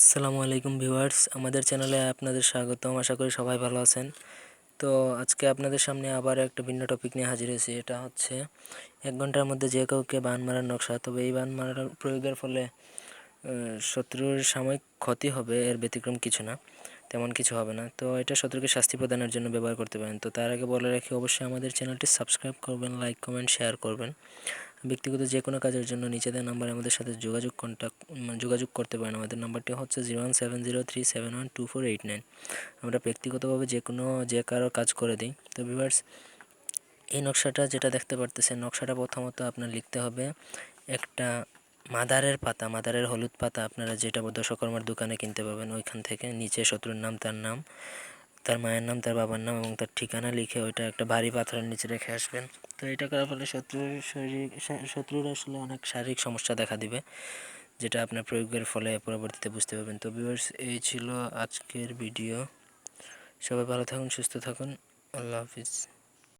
আসসালামু আলাইকুম ভিউয়ার্স, আমাদের চ্যানেলে আপনাদের স্বাগতম। আশা করি সবাই ভালো আছেন। তো আজকে আপনাদের সামনে আবার একটা ভিন্ন টপিক নিয়ে হাজির হয়েছি। এটা হচ্ছে, এক ঘণ্টার মধ্যে যে কাউকে বান মারার নকশা, তবে এই বান মারার প্রয়োগের ফলে শত্রুর সাময়িক ক্ষতি হবে, এর ব্যতিক্রম কিছু না, তেমন কিছু হবে না। তো এটা শত্রুকে শাস্তি প্রদানের জন্য ব্যবহার করতে পারেন। তো তার আগে বলে রাখি, অবশ্যই আমাদের চ্যানেলটি সাবস্ক্রাইব করবেন লাইক কমেন্ট শেয়ার করবেন। ব্যক্তিগত যে কোনো কাজের জন্য নিচেদের নাম্বারে আমাদের সাথে যোগাযোগ কন্ট্যাক্ট যোগাযোগ করতে পারেন। আমাদের নাম্বারটি হচ্ছে zero one seven zero three seven one two four eight nine. আমরা ব্যক্তিগতভাবে যে কোনো, যে কারও কাজ করে দিই। তো ভিউয়ার্স, এই নকশাটা যেটা দেখতে পারতেছেন, নকশাটা প্রথমত আপনার লিখতে হবে একটা মাদারের পাতা, মাদারের হলুদ পাতা। আপনারা যেটা দশকর্মার দোকানে কিনতে পাবেন, ওইখান থেকে নিচে শত্রুর নাম, তার নাম, তার মায়ের নাম, তার বাবার নাম এবং তার ঠিকানা লিখে ওইটা একটা ভারী পাথরের নিচে রেখে আসবেন। তো এটা করার ফলে শত্রুর শারীরিক শত্রুর আসলে অনেক শারীরিক সমস্যা দেখা দিবে, যেটা আপনার প্রয়োগের ফলে পরবর্তীতে বুঝতে পারবেন। তো ভিউয়ার্স এই ছিল আজকের ভিডিও সবাই ভালো থাকুন, সুস্থ থাকুন। আল্লাহ হাফিজ।